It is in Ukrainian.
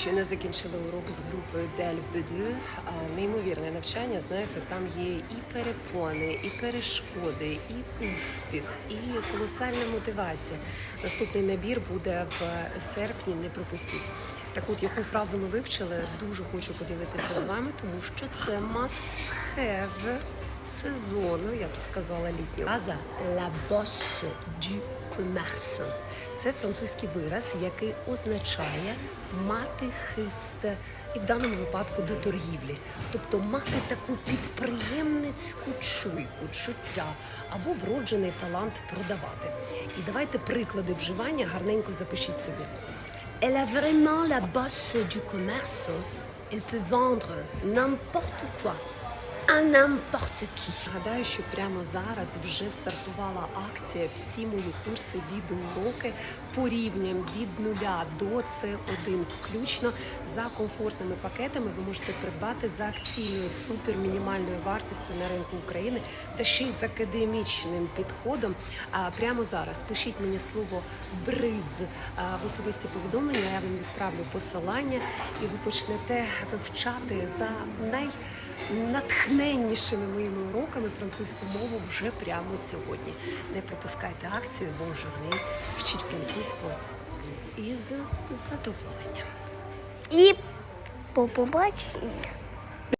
Щойно закінчили урок з групою Дель Бедю. Неймовірне навчання. Знаєте, там є і перепони, і перешкоди, і успіх, і колосальна мотивація. Наступний набір буде в серпні. Не пропустіть. Так от, яку фразу ми вивчили, дуже хочу поділитися з вами, тому що це must have сезону, я б сказала, літнього. Фраза «la bosse du commerce». Це французький вираз, який означає мати хист, і в даному випадку до торгівлі, тобто мати таку підприємницьку чуйку, чуття або вроджений талант продавати. І давайте приклади вживання гарненько запишіть собі. Elle a vraiment la bosse du commerce. Elle peut vendre n'importe quoi. А n'importe qui. Гадаю, що прямо зараз вже стартувала акція всі мої курси відеоуроки по рівням від нуля до С1 включно за комфортними пакетами. Ви можете придбати за акційною супермінімальною вартістю на ринку України та ще й з академічним підходом. А прямо зараз пишіть мені слово бриз в особисті повідомлення. Я вам відправлю посилання, і ви почнете вивчати за най натхненнішими моїми уроками французьку мову вже прямо сьогодні. Не пропускайте акцію Бонжурні, вчіть французьку із задоволенням. І по побаченню.